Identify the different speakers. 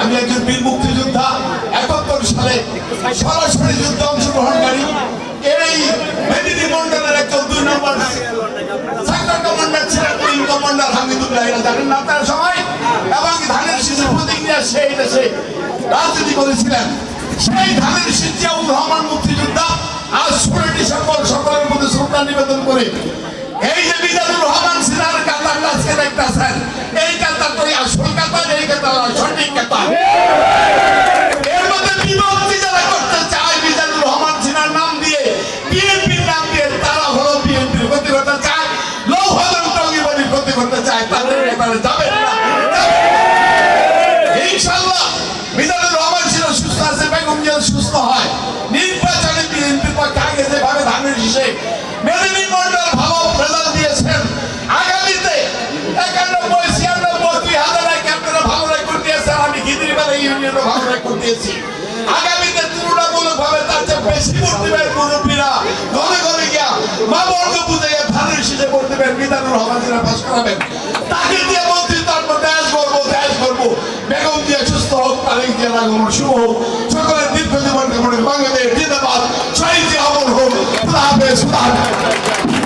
Speaker 1: আমি একজন বীর মুক্তিযোদ্ধা, একাত্তর সালে সরাসরি যুদ্ধে অংশগ্রহণকারী। এই মেদিনী মন্ডলের একজন দুই নম্বর কমান্ডার ছিলেন কমান্ডার হামিদুল্লাহ। জানেন না আপনারা সবাই? রাজনীতি করেছিলেন। সেই ধানের শীষ রহমান মুক্তিযোদ্ধা আজ ষোলো ডিসেম্বর সকলের মধ্যে শ্রদ্ধা নিবেদন করে এই যে মিজানুর রহমান সিনার কাতারটা আজকে দেখতেছেন, এই কাতারটাই আসল কাতার, এই কাতার সঠিক কাতার। এর চায় রহমান নাম দিয়ে নাম দিয়ে তারা চায় চায় যেন সুস্থ হয়। নির্বাচনে বিএনপির পক্ষে আগে যেভাবে ধানের হিসেবে মেদিনী মন্ডল ভালো রেজাল্ট দিয়েছেন, আগামীতে একানব্বই, ছিয়ানব্বই, দুই হাজার এক আপনারা ভালো রেকর্ড দিয়েছেন, আমি গিদিরবেলা ইউনিয়নে ভালো রেকর্ড দিয়েছি। আগামীতে তুলনামূলক ভাবে তার চেয়ে বেশি ভোট দেবেন মুরব্বীরা। ঘরে ঘরে গিয়া মা বর্গ বুঝে ধানের শীষে ভোট দেবেন, মিজানুর রহমান পাশ করাবেন। তাকে দিয়ে মন্ত্রী তার দেশ করব দেশ করব বেগম দিয়ে সুস্থ হোক, তারেক দিয়ে রাখব শুভ হোক। Jesus